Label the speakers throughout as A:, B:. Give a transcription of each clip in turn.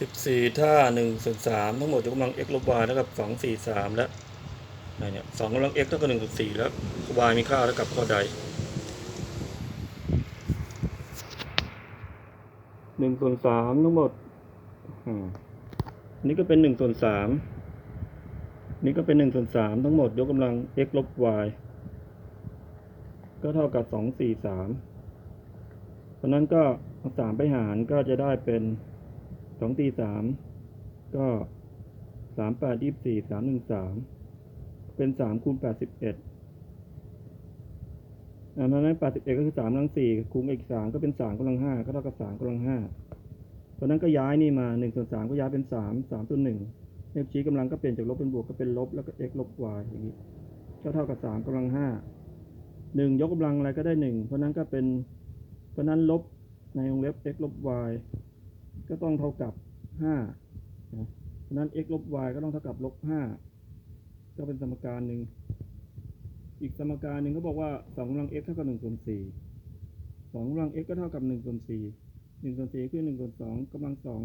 A: สิบสี่ท่าหนึ่งส่วนสามทั้งหมดยกกำลัง x ลบ y เท่ากับสองสี่สามแล้วไหนเนี่ยสองกำลัง x เท่ากับหนึ่งส่วนสี่แล้ว y มีค่าเท่ากับข้อใดหนึ่งส่วนสามทั้งหมดนี่ก็เป็นหนึ่งส่วนสามนี่ก็เป็นหนึ่งส่วนสามทั้งหมด ยกกำลัง x ลบ y ก็เท่ากับสองสี่สามเพราะนั้นก็เอาสามไปหารก็จะได้เป็น สองตีสามก็สามแปดยี่สี่สามหนึ่งสามเป็นสามคูณแปดสิบเอ็ดอันนั้นแปดสิบเอ็ดก็คือสามกำลังสี่คูณอีกสามก็เป็นสามกำลังห้าก็เท่ากับสามกำลังห้าเพราะนั้นก็ย้ายนี่มาหนึ่งส่วนสามก็ย้ายเป็นสามสามส่วนหนึ่งเลขชี้กำลังก็เปลี่ยนจากลบเป็นบวกก็เป็นลบแล้วก็ x ลบ y อย่างนี้ก็เท่ากับสามกำลังห้าหนึ่งยกกำลังอะไรก็ได้หนึ่งเพราะนั้นก็เป็นเพราะนั้นลบในวงเล็บ x ลบ y ก็ต้องเท่ากับห้าเพราะนั้น x ลบ y ก็ต้องเท่ากับลบห้าก็เป็นสมการหนึ่ง อีกสมการหนึ่งเขาบอกว่าสองกำลัง x เท่ากับหนึ่งส่วนสี่สองกำลัง x ก็เท่ากับหนึ่งส่วนสี่หนึ่งส่วนสี่คือหนึ่งส่วนสองกำลังสอง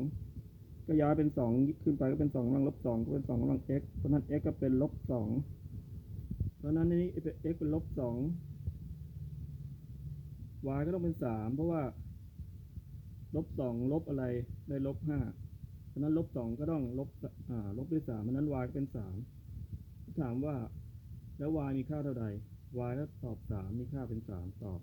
A: ก็ย้ายเป็นสองขึ้นไปก็เป็นสองกำลังลบสองก็เป็นสองกำลัง x เพราะนั้น x ก็เป็นลบสองเพราะนั้นในนี้ x เป็นลบสอง y ก็ต้องเป็นสามเพราะว่า ลบสองลบอะไรได้ลบห้าเพราะนั้นลบสองก็ต้องลบอ่าลบด้วยสามเพราะนั้น y เป็นสามถามว่าแล้ว y มีค่าเท่าใด y ก็ตอบสามมีค่าเป็นสามตอบ